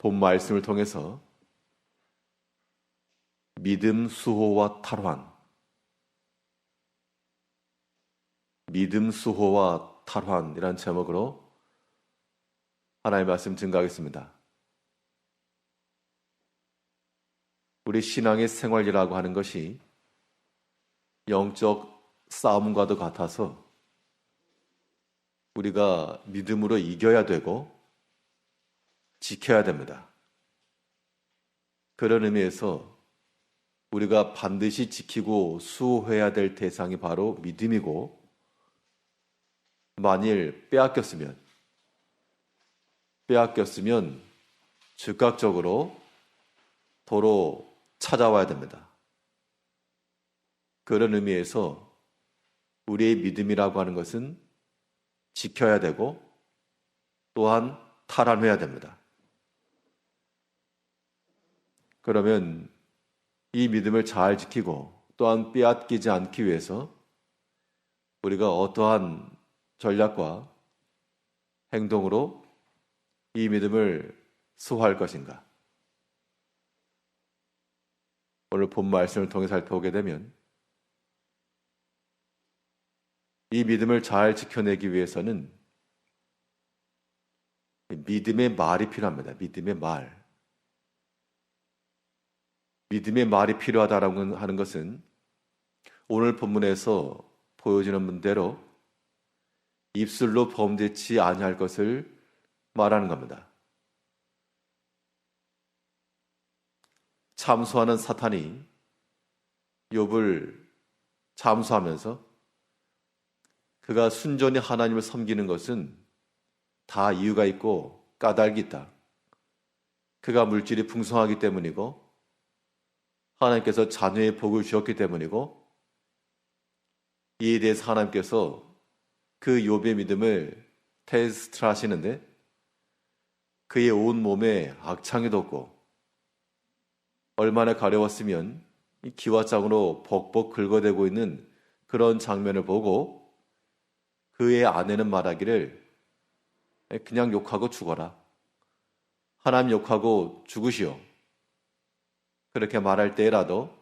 본 말씀을 통해서 믿음 수호와 탈환, 믿음 수호와 탈환이라는 제목으로 하나님의 말씀 증가하겠습니다. 우리 신앙의 생활이라고 하는 것이 영적 싸움과도 같아서 우리가 믿음으로 이겨야 되고 지켜야 됩니다. 그런 의미에서 우리가 반드시 지키고 수호해야 될 대상이 바로 믿음이고 만일 빼앗겼으면 빼앗겼으면 즉각적으로 도로 찾아와야 됩니다. 그런 의미에서 우리의 믿음이라고 하는 것은 지켜야 되고 또한 탈환해야 됩니다. 그러면 이 믿음을 잘 지키고 또한 빼앗기지 않기 위해서 우리가 어떠한 전략과 행동으로 이 믿음을 수호할 것인가? 오늘 본 말씀을 통해 살펴보게 되면 이 믿음을 잘 지켜내기 위해서는 믿음의 말이 필요합니다. 믿음의 말. 믿음의 말이 필요하다라고 하는 것은 오늘 본문에서 보여지는 문대로 입술로 범죄치 아니할 것을 말하는 겁니다. 참소하는 사탄이 욥을 참소하면서 그가 순전히 하나님을 섬기는 것은 다 이유가 있고 까닭이 있다. 그가 물질이 풍성하기 때문이고 하나님께서 자녀의 복을 주었기 때문이고 이에 대해서 하나님께서 그 욥의 믿음을 테스트 하시는데 그의 온 몸에 악창이 돋고 얼마나 가려웠으면 이 기와장으로 벅벅 긁어대고 있는 그런 장면을 보고 그의 아내는 말하기를 그냥 욕하고 죽어라. 하나님 욕하고 죽으시오. 그렇게 말할 때라도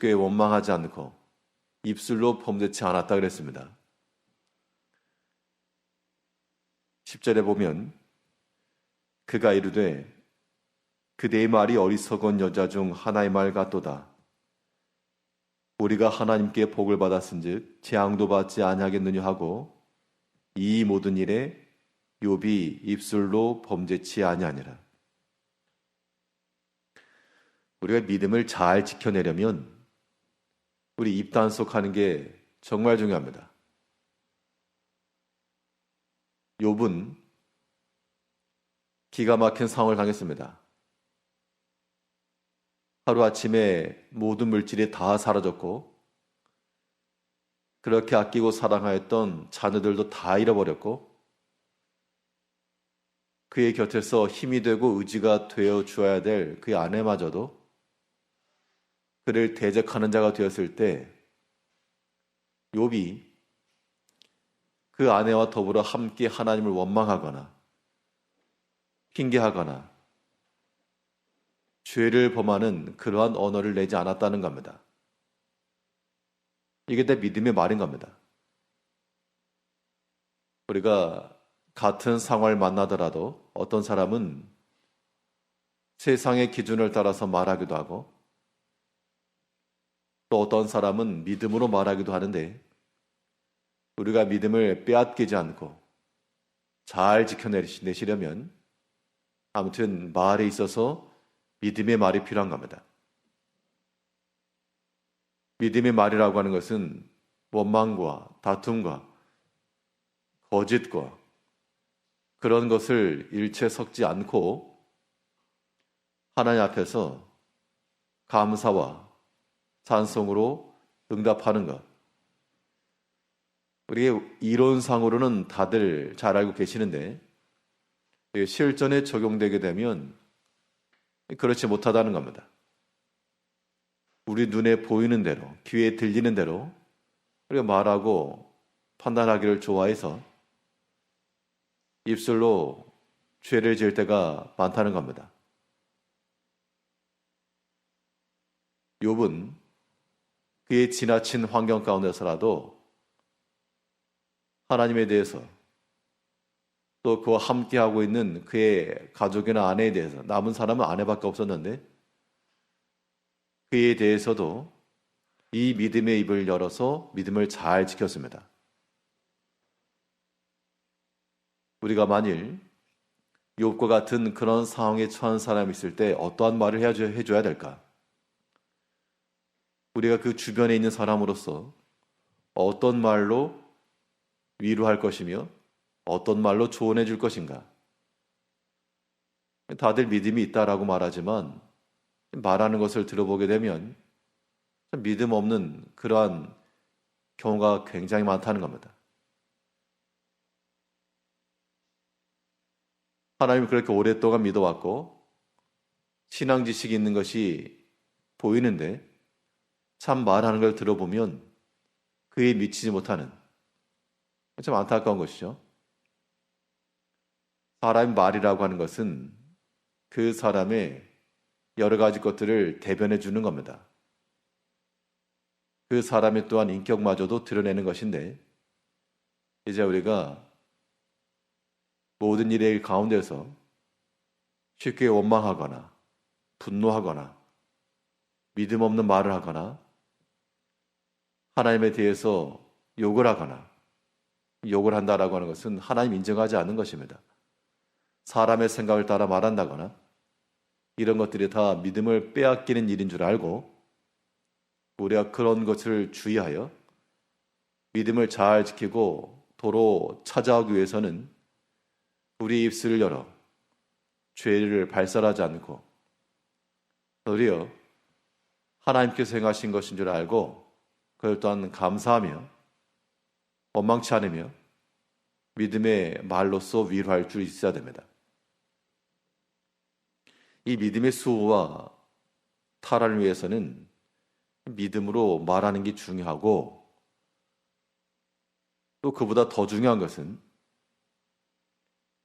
때 원망하지 않고 입술로 범죄치 않았다 그랬습니다. 10절에 보면 그가 이르되 그대의 말이 어리석은 여자 중 하나의 말 같도다. 우리가 하나님께 복을 받았은즉 재앙도 받지 아니하겠느냐 하고 이 모든 일에 욥이 입술로 범죄치 아니하니라. 우리가 믿음을 잘 지켜내려면 우리 입단속하는 게 정말 중요합니다. 욥은 기가 막힌 상황을 당했습니다. 하루아침에 모든 물질이 다 사라졌고 그렇게 아끼고 사랑하였던 자녀들도 다 잃어버렸고 그의 곁에서 힘이 되고 의지가 되어 주어야 될 그의 아내마저도 그를 대적하는 자가 되었을 때 욥이 그 아내와 더불어 함께 하나님을 원망하거나 핑계하거나 죄를 범하는 그러한 언어를 내지 않았다는 겁니다. 이게 내 믿음의 말인 겁니다. 우리가 같은 상황을 만나더라도 어떤 사람은 세상의 기준을 따라서 말하기도 하고 또 어떤 사람은 믿음으로 말하기도 하는데 우리가 믿음을 빼앗기지 않고 잘 지켜내시려면 아무튼 말에 있어서 믿음의 말이 필요한 겁니다. 믿음의 말이라고 하는 것은 원망과 다툼과 거짓과 그런 것을 일체 섞지 않고 하나님 앞에서 감사와 찬송으로 응답하는 것. 우리 이론상으로는 다들 잘 알고 계시는데 실전에 적용되게 되면 그렇지 못하다는 겁니다. 우리 눈에 보이는 대로, 귀에 들리는 대로 우리가 말하고 판단하기를 좋아해서 입술로 죄를 지을 때가 많다는 겁니다. 욥은 그의 지나친 환경 가운데서라도 하나님에 대해서 또 그와 함께하고 있는 그의 가족이나 아내에 대해서 남은 사람은 아내밖에 없었는데 그에 대해서도 이 믿음의 입을 열어서 믿음을 잘 지켰습니다. 우리가 만일 욥과 같은 그런 상황에 처한 사람이 있을 때 어떠한 말을 해줘야 될까? 우리가 그 주변에 있는 사람으로서 어떤 말로 위로할 것이며 어떤 말로 조언해 줄 것인가? 다들 믿음이 있다라고 말하지만 말하는 것을 들어보게 되면 믿음 없는 그러한 경우가 굉장히 많다는 겁니다. 하나님을 그렇게 오랫동안 믿어왔고 신앙 지식이 있는 것이 보이는데 참 말하는 걸 들어보면 그에 미치지 못하는 참 안타까운 것이죠. 사람의 말이라고 하는 것은 그 사람의 여러 가지 것들을 대변해 주는 겁니다. 그 사람의 또한 인격마저도 드러내는 것인데, 이제 우리가 모든 일의 가운데서 쉽게 원망하거나 분노하거나 믿음 없는 말을 하거나 하나님에 대해서 욕을 하거나 욕을 한다라고 하는 것은 하나님 인정하지 않는 것입니다. 사람의 생각을 따라 말한다거나 이런 것들이 다 믿음을 빼앗기는 일인 줄 알고 우리가 그런 것을 주의하여 믿음을 잘 지키고 도로 찾아오기 위해서는 우리 입술을 열어 죄를 발설하지 않고 도리어 하나님께서 행하신 것인 줄 알고 그걸 또한 감사하며 원망치 않으며 믿음의 말로써 위로할 줄 있어야 됩니다. 이 믿음의 수호와 탈환을 위해서는 믿음으로 말하는 게 중요하고 또 그보다 더 중요한 것은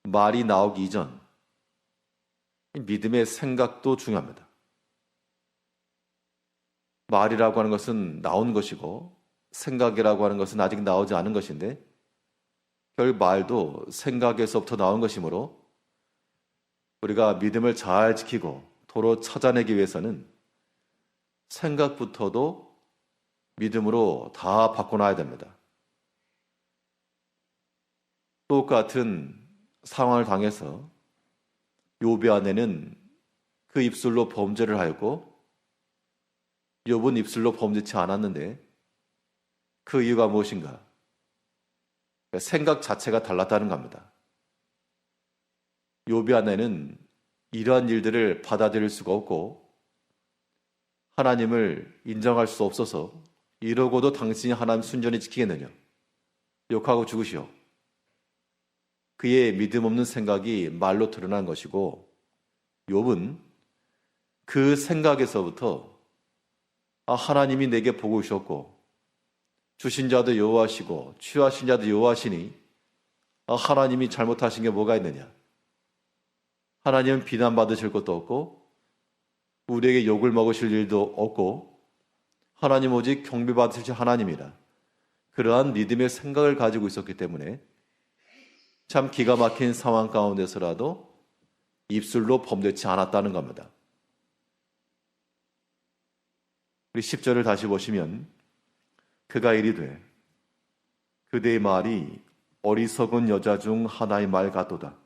말이 나오기 이전 믿음의 생각도 중요합니다. 말이라고 하는 것은 나온 것이고 생각이라고 하는 것은 아직 나오지 않은 것인데 결 말도 생각에서부터 나온 것이므로 우리가 믿음을 잘 지키고 도로 찾아내기 위해서는 생각부터도 믿음으로 다 바꿔놔야 됩니다. 똑같은 상황을 당해서 요비 아내는 그 입술로 범죄를 하였고 욥은 입술로 범죄치 않았는데 그 이유가 무엇인가? 생각 자체가 달랐다는 겁니다. 요비 안에는 이러한 일들을 받아들일 수가 없고 하나님을 인정할 수 없어서 이러고도 당신이 하나님 순전히 지키겠느냐? 욕하고 죽으시오. 그의 믿음 없는 생각이 말로 드러난 것이고 욥은 그 생각에서부터 아 하나님이 내게 보고 오셨고 주신 자도 여호와시고 취하신 자도 여호와시니 아 하나님이 잘못하신 게 뭐가 있느냐? 하나님은 비난받으실 것도 없고 우리에게 욕을 먹으실 일도 없고 하나님 오직 경배받으실 하나님이라 그러한 믿음의 생각을 가지고 있었기 때문에 참 기가 막힌 상황 가운데서라도 입술로 범죄치 않았다는 겁니다. 우리 10절을 다시 보시면 그가 이리되 그대의 말이 어리석은 여자 중 하나의 말 같도다.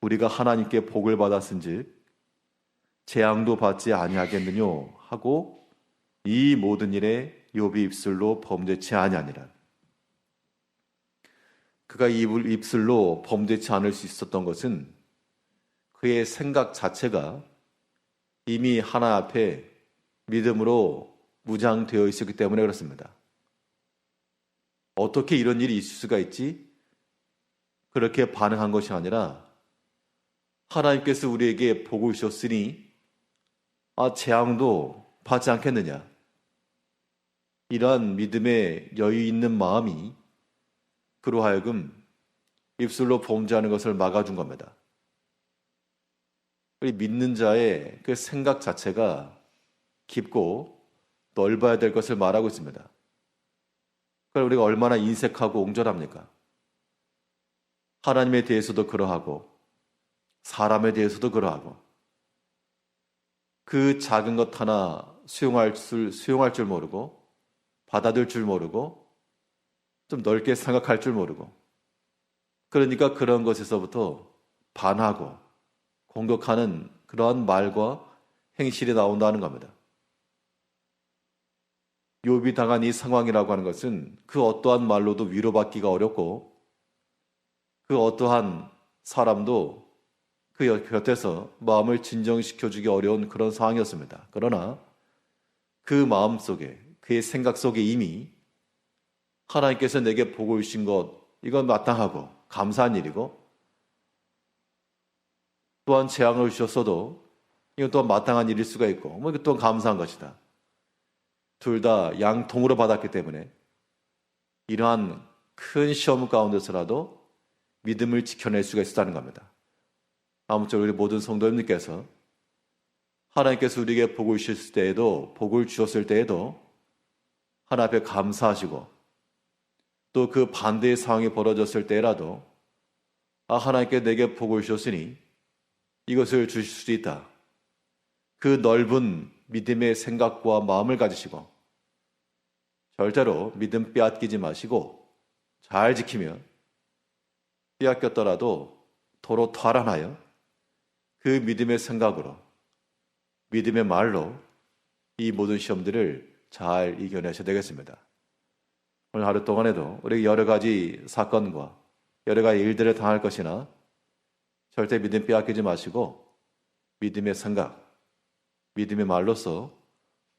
우리가 하나님께 복을 받았은즉 재앙도 받지 아니하겠느뇨 하고 이 모든 일에 욥이 입술로 범죄치 아니하니라. 그가 입을 입술로 범죄치 않을 수 있었던 것은 그의 생각 자체가 이미 하나 앞에 믿음으로 무장되어 있었기 때문에 그렇습니다. 어떻게 이런 일이 있을 수가 있지? 그렇게 반응한 것이 아니라 하나님께서 우리에게 복을 주셨으니 아 재앙도 받지 않겠느냐 이러한 믿음의 여유 있는 마음이 그로 하여금 입술로 범죄하는 것을 막아준 겁니다. 우리 믿는 자의 그 생각 자체가 깊고 넓어야 될 것을 말하고 있습니다. 그걸 우리가 얼마나 인색하고 옹졸합니까? 하나님에 대해서도 그러하고 사람에 대해서도 그러하고 그 작은 것 하나 수용할 줄, 수용할 줄 모르고 받아들 줄 모르고 좀 넓게 생각할 줄 모르고 그러니까 그런 것에서부터 반하고 공격하는 그러한 말과 행실이 나온다는 겁니다. 욥이 당한 이 상황이라고 하는 것은 그 어떠한 말로도 위로받기가 어렵고 그 어떠한 사람도 그 곁에서 마음을 진정시켜 주기 어려운 그런 상황이었습니다. 그러나 그 마음 속에 그의 생각 속에 이미 하나님께서 내게 보고 주신 것 이건 마땅하고 감사한 일이고 또한 재앙을 주셨어도 이건 또한 마땅한 일일 수가 있고 뭐 이것 또한 감사한 것이다. 둘 다 양통으로 받았기 때문에 이러한 큰 시험 가운데서라도 믿음을 지켜낼 수가 있었다는 겁니다. 아무쪼록 우리 모든 성도님들께서 하나님께서 우리에게 복을 주셨을 때에도 복을 주셨을 때에도 하나 앞에 감사하시고 또 그 반대의 상황이 벌어졌을 때라도 아 하나님께 내게 복을 주셨으니 이것을 주실 수 있다. 그 넓은 믿음의 생각과 마음을 가지시고 절대로 믿음 빼앗기지 마시고 잘 지키며 빼앗겼더라도 도로 탈환하여 그 믿음의 생각으로 믿음의 말로 이 모든 시험들을 잘 이겨내셔야 되겠습니다. 오늘 하루 동안에도 우리 여러 가지 사건과 여러 가지 일들을 당할 것이나 절대 믿음 빼앗기지 마시고 믿음의 생각, 믿음의 말로서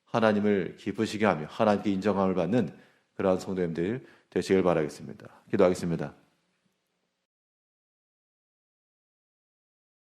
하나님을 기쁘시게 하며 하나님께 인정함을 받는 그러한 성도님들 되시길 바라겠습니다. 기도하겠습니다.